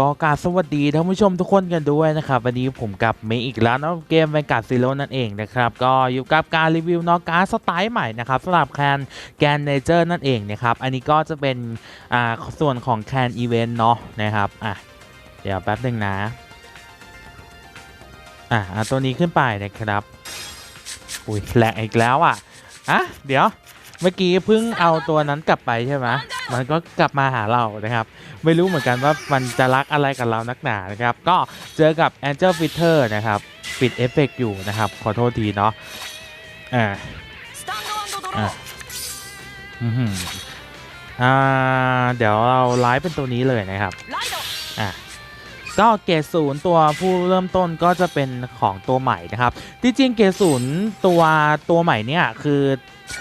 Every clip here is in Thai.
ก็กาบสวัสดีท่านผู้ชมทุกคนกันด้วยนะครับ วันนี้ผมกับเมย์อีกแล้วนะเกมแวนการ์ดซีโร่นั่นเองนะครับ ก็อยู่กับการรีวิวนอกการสไตล์ใหม่นะครับสำหรับแคนแกนเนเจอร์นั่นเองนะครับ อันนี้ก็จะเป็นอ่าส่วนของแคนอีเวนต์เนาะนะครับอะเดี๋ยวแป๊บหนึ่งนะอะเอาตัวนี้ขึ้นไปนะครับอุ้ยแหลกอีกแล้วอะอะเดี๋ยว เมื่อกี้เพิ่งเอาตัวนั้นกลับไปใช่ไหมมันก็กลับมาหาเรานะครับ ไม่รู้เหมือนกันว่ามันจะรักอะไรกับเรานักหนานะครับ ก็เจอกับ Angel Fitter นะครับ ปิดเอฟเฟกอยู่นะครับ ขอโทษทีเนาะอ่าอ่าอ่า เดี๋ยวเราไลฟ์เป็นตัวนี้เลยนะครับ อ่า ก็เกศูนย์ตัวผู้เริ่มต้นก็จะเป็นของตัวใหม่นะครับที่จริงเกศูนย์ตัวตัวใหม่เนี่ยคือ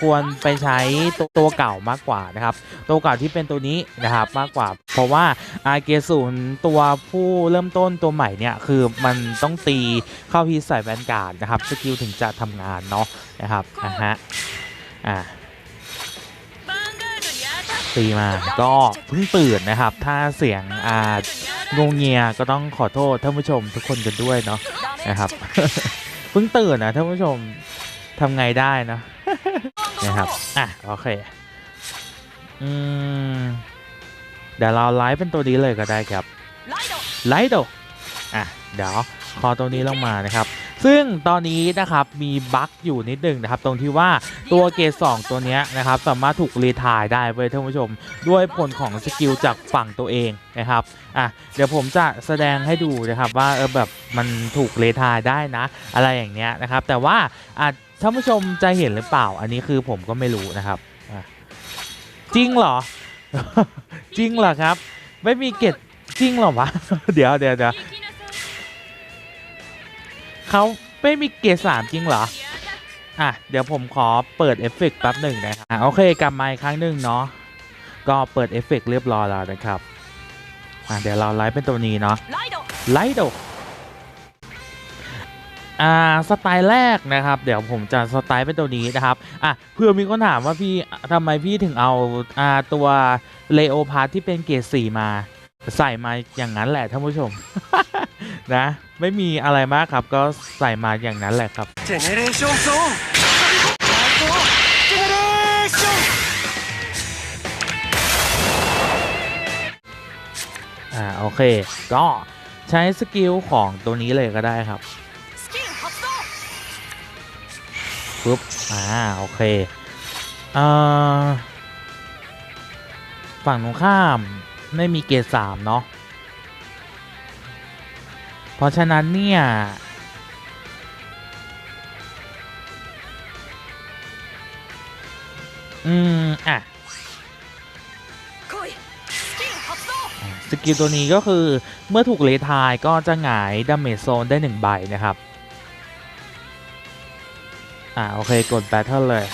ควรไปใช้ตัวตัวเก่ามากกว่านะครับ ตัวเก่าที่เป็นตัวนี้นะครับมากกว่า เพราะว่าอาเกศูนย์ตัวผู้เริ่มต้นตัวใหม่เนี่ยคือมันต้องตีเข้าพีใส่แวนการ์ดนะครับสกิลถึงจะทำงานเนาะนะครับนะฮะอ่า ตีมา ก็เพิ่งตื่นนะครับ ถ้าเสียงอางงเงียก็ต้องขอโทษท่านผู้ชมทุกคนกันด้วยเนาะนะครับเพิ่งตื่นนะท่านผู้ชมทำไงได้นะนะครับอะโอเคอืมเดี๋ยวเราไลฟ์เป็นตัวนี้เลยก็ได้ครับไลโดอะเดี๋ยวคอตัวนี้ลงมานะครับ ซึ่งตอนนี้นะครับมีบั๊กอยู่นิดหนึ่งนะครับ ตรงที่ว่าตัวเกรสองตัวนี้นะครับสามารถถูกรีทายได้เว้ยท่านผู้ชม ด้วยผลของสกิลจากฝั่งตัวเองนะครับอะเดี๋ยวผมจะแสดงให้ดูนะครับว่าเออแบบมันถูกเลทายได้นะ อะไรอย่างเงี้ยนะครับ แต่ว่าอะท่านผู้ชมจะเห็นหรือเปล่า อันนี้คือผมก็ไม่รู้นะครับจริงเหรอ จริงเหรอครับ ไม่มีเกตจริงเหรอวะ เดี๋ยวเดี๋ยวเดี๋ยว เขาไม่มีเกียร์สามจริงเหรอ อะ เดี๋ยวผมขอเปิดเอฟเฟกต์แป๊บหนึ่งนะครับโอเคกลับมาอีกครั้งหนึ่งเนาะก็เปิดเอฟเฟกต์เรียบร้อยแล้วนะครับ อะเดี๋ยวเราไลฟ์เป็นตัวนี้เนาะไลท์ดกอ่าสไตล์แรกนะครับ เดี๋ยวผมจะสไตล์เป็นตัวนี้นะครับอะเพื่อมีคนถามว่าพี่ทำไมพี่ถึงเอาอ่าตัวเลโอพาร์ที่เป็นเกรดสี่มา ใส่มาอย่างนั้นแหละท่านผู้ชม นะ ไม่มีอะไรมากครับก็ใส่มาอย่างนั้นแหละครับ เจเนเรชั่นโซนเจเนเรชั่นอ่าโอเค ก็ใช้สกิลของตัวนี้เลยก็ได้ครับปุ๊บอ่าโอเคเอ่อฝั่งตรงข้ามไม่มีเกรดสามเนาะ เพราะฉะนั้นเนี่ย อืม อะ สกิลตัวนี้ก็คือเมื่อถูกเลทายก็จะหงายดาเมจโซนได้หนึ่งใบนะครับ อ่า โอเค กดแบทเทิลเลย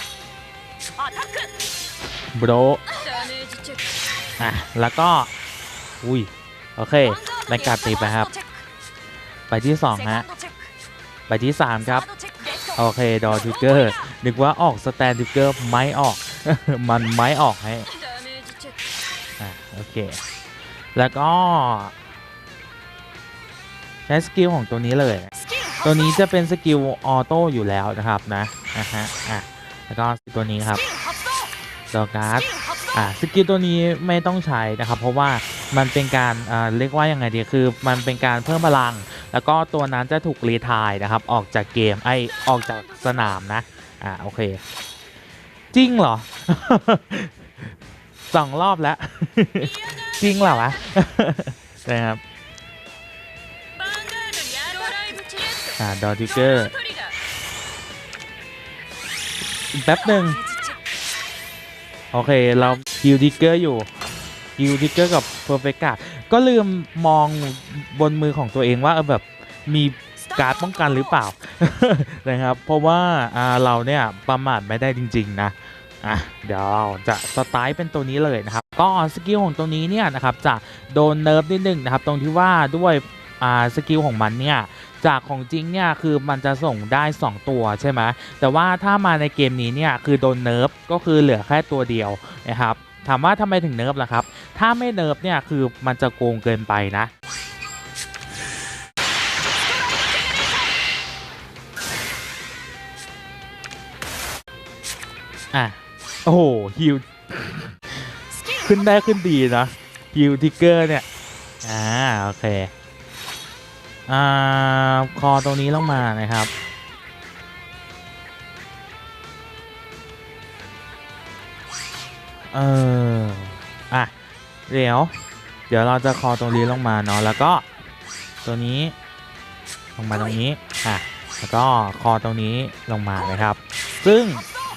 บรอะ แล้วก็ อุ้ย โอเคแรงกัดตีไปครับ ไปที่สองฮะไปที่สามครับ โอเคดอทูเกอร์นึกว่าออกสแตนทิกเกอร์ไม่ออก มันไม่ออกให้โอเค แล้วก็ใช้สกิลของตัวนี้เลย ตัวนี้จะเป็นสกิลออโต้อยู่แล้วนะครับนะนะฮะอะแล้วก็ตัวนี้ครับดอการ์ดอะสกิลตัวนี้ไม่ต้องใช้นะครับ เพราะว่ามันเป็นการอ่าเรียกว่ายังไงดีคือ มันเป็นการเพิ่มพลัง แล้วก็ตัวนั้นจะถูกรีทายนะครับ ออกจากเกมไอออกจากสนามนะอ่าโอเค จริงเหรอสองรอบแล้ว จริงเหรอวะนะครับอ่าดอทิเกอร์แป๊บหนึ่งโอเค เราคิวทิเกอร์อยู่คิวทิเกอร์กับเพอร์เฟกต์ ก็ลืมมองบนมือของตัวเองว่าแบบมีการ์ดป้องกันหรือเปล่า นะครับ เพราะว่าอ่าเราเนี่ยประมาทไม่ได้จริง ๆ นะอะเดี๋ยวเราจะสไตล์เป็นตัวนี้เลยนะครับ ก็สกิลของตัวนี้เนี่ยนะครับจะโดนเนิร์ฟนิดนึงนะครับ ตรงที่ว่าด้วยอ่าสกิลของมันเนี่ยจากของจริงเนี่ยคือมันจะส่งได้ 2 ตัวใช่ไหมแต่ว่าถ้ามาในเกมนี้เนี่ยคือโดนเนิร์ฟก็คือเหลือแค่ตัวเดียวนะครับ ถามว่าทำไมถึงเนิร์ฟล่ะครับ ถ้าไม่เนิร์ฟเนี่ยคือมันจะโกงเกินไปนะอะ โอ้โหฮิวขึ้นได้ขึ้นดีนะฮิวทิกเกอร์เนี่ย อ่า โอเค อ่า คอตรงนี้ลงมานะครับ เออ อะ เดี๋ยว เดี๋ยวเราจะคอตรงนี้ลงมาเนาะ แล้วก็ตัวนี้ลงมาตรงนี้ อะ แล้วก็คอตรงนี้ลงมานะครับ ซึ่ง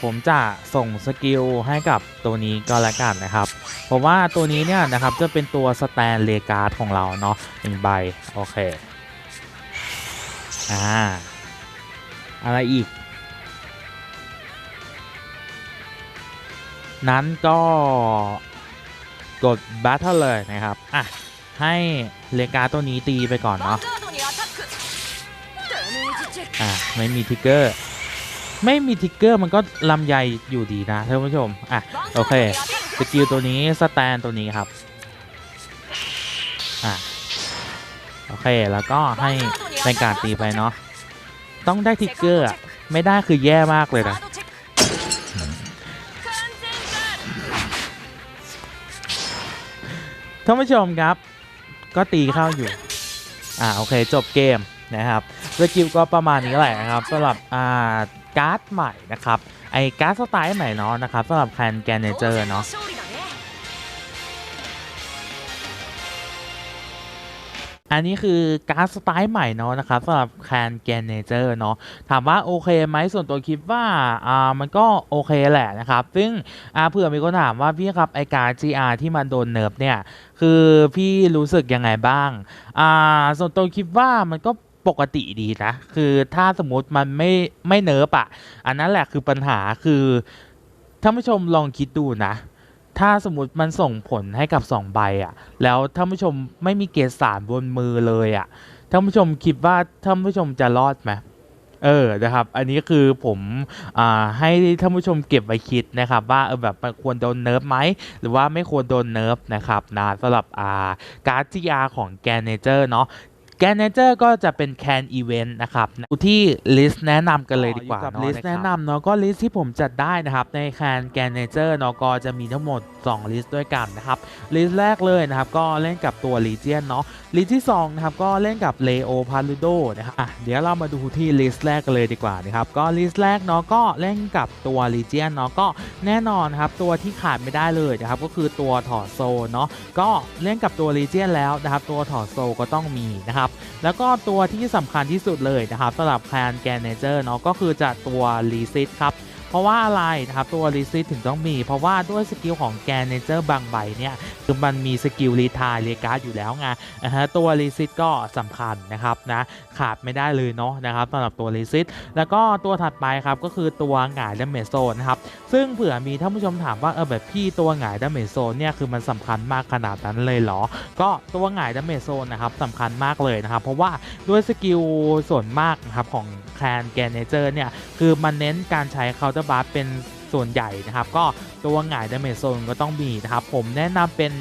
ผมจะส่งสกิลให้กับตัวนี้ก็แล้วกันนะครับ เพราะว่าตัวนี้เนี่ยนะครับจะเป็นตัวสแตนเลกาดของเราเนาะหนึ่งใบ โอเค อ่า อะไรอีก นั้นก็กดบัตเทิเลยนะครับ อะ ให้เลกาตัวนี้ตีไปก่อนเนาะอะ ไม่มีทิกเกอร์ ไม่มีทิกเกอร์มันก็ลำใหญ่อยู่ดีนะท่านผู้ชม อะ โอเค สกิลตัวนี้สแตนตัวนี้ครับ อะ โอเค แล้วก็ให้เลกาตีไปเนาะ ต้องได้ทิกเกอร์ไม่ได้คือแย่มากเลยนะ ท่านผู้ชมครับ ก็ตีเข้าอยู่ อ่าโอเคจบเกมนะครับสกิลก็ประมาณนี้แหละนะครับสำหรับอ่าการ์ดใหม่นะครับไอการ์ดสไตล์ใหม่เนาะนะครับสำหรับแคนแกนเนเจอร์เนาะ อันนี้คือการ์ดสไตล์ใหม่เนาะนะครับสำหรับแคนแกนเนเจอร์เนาะถามว่าโอเคไหมส่วนตัวคิดว่าอ่ามันก็โอเคแหละนะครับ ซึ่งอ่าเผื่อมีคนถามว่าพี่ครับไอการ์ด GR ที่มันโดนเนิร์ฟเนี่ยคือพี่รู้สึกยังไงบ้างอ่าส่วนตัวคิดว่ามันก็ปกติดีนะ คือถ้าสมมติมันไม่ไม่เนิร์ฟอะอันนั้นแหละคือปัญหาคือท่านผู้ชมลองคิดดูนะ ถ้าสมมติมันส่งผลให้กับ 2 ใบอะแล้วท่านผู้ชมไม่มีเกรดสามบนมือเลยอะท่านผู้ชมคิดว่าท่านผู้ชมจะรอดไหมเออ นะครับ อันนี้คือผมอ่าให้ท่านผู้ชมเก็บไว้คิดนะครับ ว่าเออแบบมันควรโดนเนิร์ฟไหม หรือว่าไม่ควรโดนเนิร์ฟนะครับนะสำหรับอ่าการ์ด GR ของแกนเนเจอร์เนาะ แกนเนเจอร์ก็จะเป็นแคนอีเวนต์นะครับดูที่ลิสต์แนะนำกันเลยดีกว่าอ๋ออยู่กับเนาะ list ลิสต์แนะนำเนาะก็ลิสต์ที่ผมจัดได้นะครับ ในแคนแกนเนเจอร์เนาะก็จะมีทั้งหมด 2 ลิสต์ด้วยกันนะครับ ลิสต์แรกเลยนะครับ ก็เล่นกับตัวลีเจียนเนาะลิสต์ที่ 2 นะครับ ก็เล่นกับเลโอพาลูโดนะครับอะเดี๋ยวเรามาดูที่ลิสต์แรกกันเลยดีกว่านะครับ ก็ลิสต์แรกเนาะก็เล่นกับตัวลีเจียนเนาะก็แน่นอนครับตัวที่ขาดไม่ได้เลยนะครับก็คือตัวถอดโซเนาะก็เล่นกับตัวลีเจียนแล้วนะครับ ตัวถอดโซก็ต้องมีนะครับแล้วก็ตัวที่สำคัญที่สุดเลยนะครับสำหรับแคนแกนเนเจอร์เนาะก็คือจะตัวรีซิตครับ ราะว่าอะไรนะครับตัวรีซิตถึงต้องมี เพราะว่าด้วยสกิลของแกนเนเจอร์บางใบเนี่ยคือมันมีสกิลรีทายเรียการ์ดอยู่แล้วไงนะฮะตัวรีซิตก็สำคัญนะครับนะขาดไม่ได้เลยเนาะนะครับสำหรับตัวรีซิตแล้วก็ตัวถัดไปครับก็คือตัวหงายดาเมโซนนะครับซึ่งเผื่อมีท่านผู้ชมถามว่าเออแบบพี่ตัวหงายดาเมโซนเนี่ยคือมันสำคัญมากขนาดนั้นเลยเหรอ ก็ตัวหงายดาเมโซนนะครับสำคัญมากเลยนะครับเพราะว่าด้วยสกิลส่วนมากนะครับของแคนแกนเนเจอร์เนี่ยคือมันเน้นการใช้เคาน์เตอร์บาร์เป็นส่วนใหญ่นะครับ ก็ตัวหงายดาเมจโซนก็ต้องมีนะครับ ผมแนะนำเป็น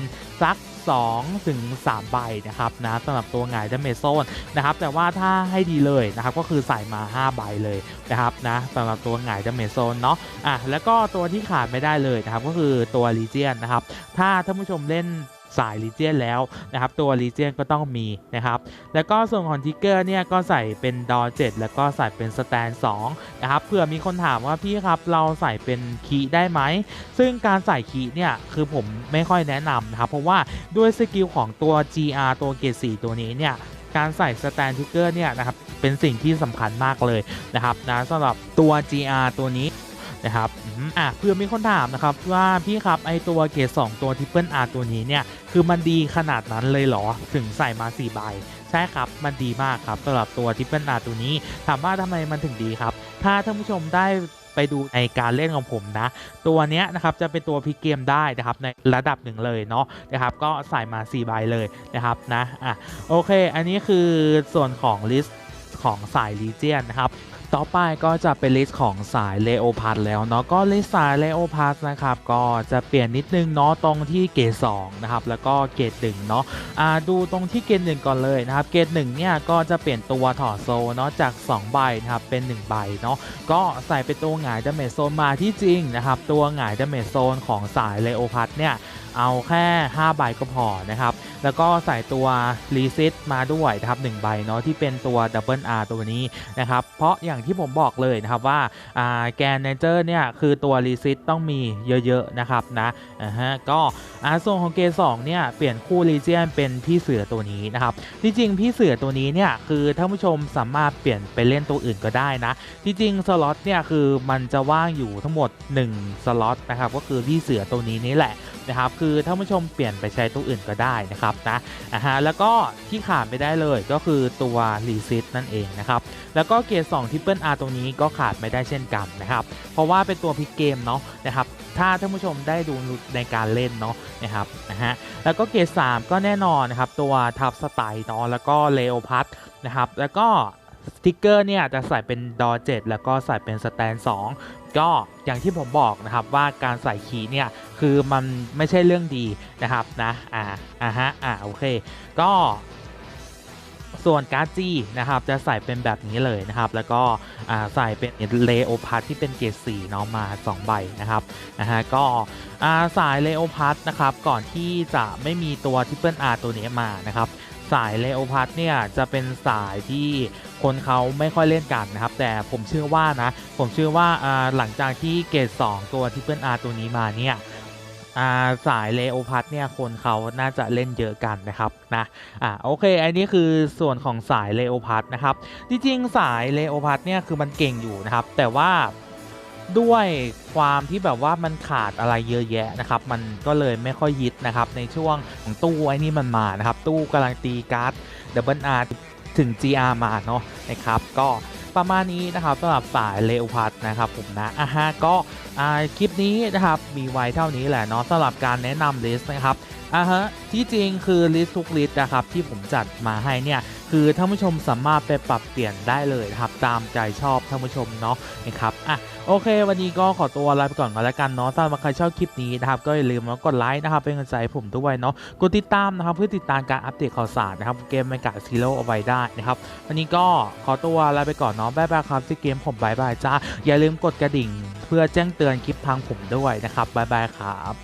สัก2ถึง3ใบนะครับนะสำหรับตัวหงายดาเมจโซนนะครับแต่ว่าถ้าให้ดีเลยนะครับก็คือใส่มา 5 ใบเลยนะครับนะสำหรับตัวหงายดาเมจโซนเนาะอะแล้วก็ตัวที่ขาดไม่ได้เลยนะครับก็คือตัวลีเจียนนะครับถ้าท่านผู้ชมเล่น สายลีเจียนแล้วนะครับตัวลีเจียนก็ต้องมีนะครับแล้วก็ส่วนของทิกเกอร์เนี่ยก็ใส่เป็นดอ7แล้วก็ใส่เป็นสแตน2นะครับเผื่อมีคนถามว่าพี่ครับเราใส่เป็นคีได้ไหมซึ่งการใส่คีเนี่ยคือผมไม่ค่อยแนะนำนะครับเพราะว่าด้วยสกิลของตัว GR ตัวเกรด4ตัวนี้เนี่ยการใส่สแตนทิกเกอร์เนี่ยนะครับเป็นสิ่งที่สำคัญมากเลยนะครับนะสำหรับตัว GR ตัวนี้ นะครับอะเพื่อมีคนถามนะครับว่าพี่ครับไอตัวเกรด2ตัวทิปเปิลอาร์ตัวนี้เนี่ยคือมันดีขนาดนั้นเลยเหรอถึงใส่มา4ใบใช่ครับมันดีมากครับสำหรับตัวทิปเปิลอาร์ตัวนี้ ถามว่าทำไมมันถึงดีครับ ถ้าท่านผู้ชมได้ไปดูในการเล่นของผมนะ ตัวเนี้ยนะครับจะเป็นตัวพิกเกมได้นะครับในระดับหนึ่งเลยเนาะนะครับก็ใส่มา4ใบเลยนะครับนะอะโอเค อันนี้คือส่วนของลิสต์ของสายลีเจียนนะครับ ต่อไปก็จะเป็นลิสต์ของสายเลโอพาร์แล้วเนาะก็ลิสต์สายเลโอพาร์นะครับก็จะเปลี่ยนนิดนึงเนาะตรงที่เกรด2นะครับแล้วก็เกรด1เนาะอ่าดูตรงที่เกรด1ก่อนเลยนะครับเกรด1เนี่ยก็จะเปลี่ยนตัวถอดโซเนาะจาก 2 ใบนะครับเป็น 1 ใบเนาะก็ใส่เป็นตัวหงายดาเมจโซนมาที่จริงนะครับตัวหงายดาเมจโซนของสายเลโอพาร์เนี่ยเอาแค่ 5 ใบก็พอนะครับ แล้วก็ใส่ตัวรีซิตมาด้วยนะครับ1ใบเนาะที่เป็นตัวดับเบิลอาร์ตัวนี้นะครับ เพราะอย่างที่ผมบอกเลยนะครับว่าแกนเนเจอร์เนี่ยคือตัวรีซิตต้องมีเยอะๆนะครับนะฮะก็ส่วนของเกสองเนี่ยเปลี่ยนคู่รีเจียนเป็นพี่เสือตัวนี้นะครับจริงๆพี่เสือตัวนี้เนี่ยคือท่านผู้ชมสามารถเปลี่ยนไปเล่นตัวอื่นก็ได้นะจริงๆสล็อตเนี่ยคือมันจะว่างอยู่ทั้งหมด 1 สล็อตนะครับก็คือพี่เสือตัวนี้นี่แหละนะครับคือท่านผู้ชมเปลี่ยนไปใช้ตัวอื่นก็ได้นะครับนะอ่าฮะแล้วก็ที่ขาดไม่ได้เลยก็คือตัวรีซิตนั่นเองนะครับแล้วก็เกรด2ทิปเปิลอาร์ตรงนี้ก็ขาดไม่ได้เช่นกันนะครับเพราะว่าเป็นตัวพิกเกมเนาะนะครับถ้าท่านผู้ชมได้ดูในการเล่นเนาะนะครับนะฮะแล้วก็เกรด3ก็แน่นอนนะครับตัวทับสไตล์เนาะแล้วก็เลโอพัทนะครับแล้วก็สติกเกอร์เนี่ยจะใส่เป็นดอ7แล้วก็ใส่เป็นสแตน2 ก็อย่างที่ผมบอกนะครับว่าการใส่คีย์เนี่ยคือมันไม่ใช่เรื่องดีนะครับนะอ่าอ่าฮะอ่าโอเค ก็ส่วนการ์ดจีนะครับจะใส่เป็นแบบนี้เลยนะครับ แล้วก็อ่าใส่เป็นเลโอพัทที่เป็นเกรดสีเนาะมา 2 ใบนะครับนะฮะก็อ่าสายเลโอพัทนะครับก่อนที่จะไม่มีตัวทิปเปิลอาร์ตัวนี้มานะครับ สายเลโอพัทเนี่ยจะเป็นสายที่ คนเขาไม่ค่อยเล่นกันนะครับ แต่ผมเชื่อว่านะ ผมเชื่อว่าหลังจากที่เกรด2ตัวทิปเปิลอาร์ตัวนี้มาเนี่ยาสายเลโอพัทเนี่ยคนเขาน่าจะเล่นเยอะกันนะครับนะอ่าโอเค อันนี้คือส่วนของสายเลโอพัทนะครับจริงๆสายเลโอพัทเนี่ยคือมันเก่งอยู่นะครับ แต่ว่าด้วยความที่แบบว่ามันขาดอะไรเยอะแยะนะครับ มันก็เลยไม่ค่อยยิดนะครับ ในช่วงของตู้ไอ้นี่มันมานะครับ ตู้กำลังตีการ์ดดับเบิลอาร์ ถึง GR มาเนาะนะครับก็ประมาณนี้นะครับสำหรับสายเลโอพัดนะครับผมนะอะฮะก็คลิปนี้นะครับมีไว้เท่านี้แหละเนาะสำหรับการแนะนำลิสต์นะครับอะฮะที่จริงคือลิสต์ทุกลิสต์นะครับที่ผมจัดมาให้เนี่ย คือท่านผู้ชมสามารถไปปรับเปลี่ยนได้เลยนะครับตามใจชอบท่านผู้ชมเนาะนะครับอะโอเค วันนี้ก็ขอตัวลาไปก่อนก็แล้วกันเนาะถ้าใครชอบคลิปนี้นะครับก็อย่าลืมกดไลค์นะครับเป็นกำลังใจให้ผมด้วยเนาะกดติดตามนะครับเพื่อติดตามการอัปเดตข่าวสารนะครับเกมเมกาซีโร่เอาไว้ได้นะครับวันนี้ก็ขอตัวลาไปก่อนเนาะบ๊ายบายครับที่เกมผมบายบายจ้าอย่าลืมกดกระดิ่ง เพื่อแจ้งเตือนคลิปทางผมด้วยนะครับบ๊ายบายครับ